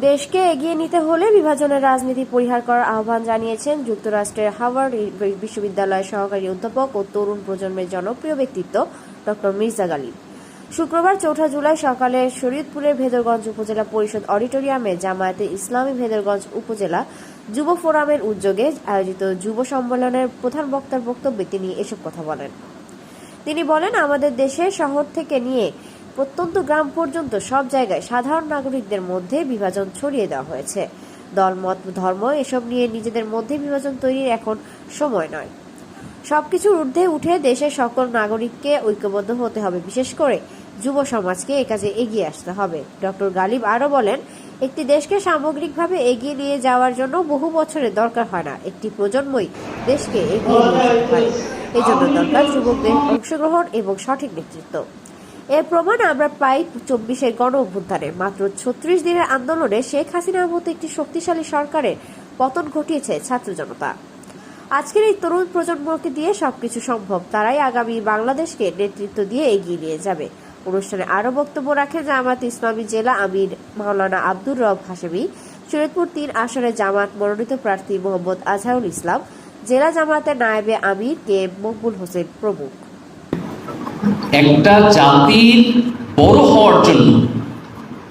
দেশকে এগিয়ে নিতে হলে বিভাজনের রাজনীতি পরিহার করার আহ্বান জানিয়েছেন যুক্তরাষ্ট্রের হার্ভার্ড বিশ্ববিদ্যালয়ের সহকারী অধ্যাপক ও তরুণ প্রজন্মের জনপ্রিয় ব্যক্তিত্ব ডক্টর মির্জা গালিব। শুক্রবার চৌঠা জুলাই সকালে শরীয়তপুরের ভেদরগঞ্জ উপজেলা পরিষদ অডিটোরিয়ামে জামায়াতে ইসলামী ভেদরগঞ্জ উপজেলা যুব ফোরামের উদ্যোগে আয়োজিত যুব সম্মেলনের প্রধান বক্তার বক্তব্যে তিনি এসব কথা বলেন। তিনি বলেন, আমাদের দেশে শহর থেকে নিয়ে প্রত্যন্ত গ্রাম পর্যন্ত সব জায়গায় সাধারণ নাগরিকদের মধ্যে বিভাজন ছড়িয়ে দেওয়া হয়েছে। দলমত ধর্ম এসব নিয়ে নিজেদের মধ্যে বিভাজন তৈরির এখন সময় নয়। সবকিছুর ঊর্ধ্বে উঠে দেশের সকল নাগরিককে ঐক্যবদ্ধ হতে হবে। বিশেষ করে যুব সমাজকে এ কাজে এগিয়ে আসতে হবে। ডক্টর গালিব আরও বলেন, একটি দেশকে সামগ্রিকভাবে এগিয়ে নিয়ে যাওয়ার জন্য বহু বছরের দরকার হয় না। একটি প্রজন্মই দেশকে এগিয়ে নিয়ে যেতে পারে। জন্য দরকার যুবকদের অংশগ্রহণ এবং সঠিক নেতৃত্ব। এর প্রমাণ আমরা পাই চব্বিশের গণ অভ্যুত্থানে। মাত্র ছত্রিশ দিনের আন্দোলনে শেখ হাসিনার মতো একটি শক্তিশালী সরকারের পতন ঘটিয়েছে ছাত্র জনতা। আজকের এই তরুণ প্রজন্মকে দিয়ে সবকিছু সম্ভব, তারাই আগামী বাংলাদেশকে নেতৃত্ব দিয়ে এগিয়ে নিয়ে যাবে। অনুষ্ঠানে আরও বক্তব্য রাখেন জামাত ইসলামী জেলা আমির মাওলানা আব্দুর রব হাশেমি, শরীয়তপুর তিন আসনে জামাত মনোনীত প্রার্থী মোহাম্মদ আজহারুল ইসলাম, জেলা জামাতের নায়েবে আমির কে মকবুল হোসেন প্রমুখ। একটা জাতির বড় হওয়ার জন্য।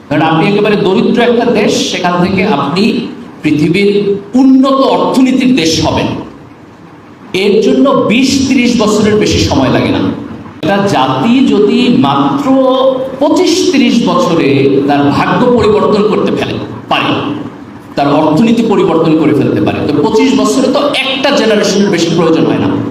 কারণ আপনি একেবারে দরিদ্র একটা দেশ, সেখান থেকে আপনি পৃথিবীর উন্নত অর্থনীতির দেশ হবেন। এর জন্য বিশ ত্রিশ বছরের বেশি সময় লাগে না। একটা জাতি যদি মাত্র পঁচিশ ত্রিশ বছরে তার ভাগ্য পরিবর্তন করতে ফেলে, পারে, তার অর্থনীতি পরিবর্তন করে ফেলতে পারে, তো পঁচিশ বছরে তো একটা জেনারেশনের বেশি প্রয়োজন হয় না।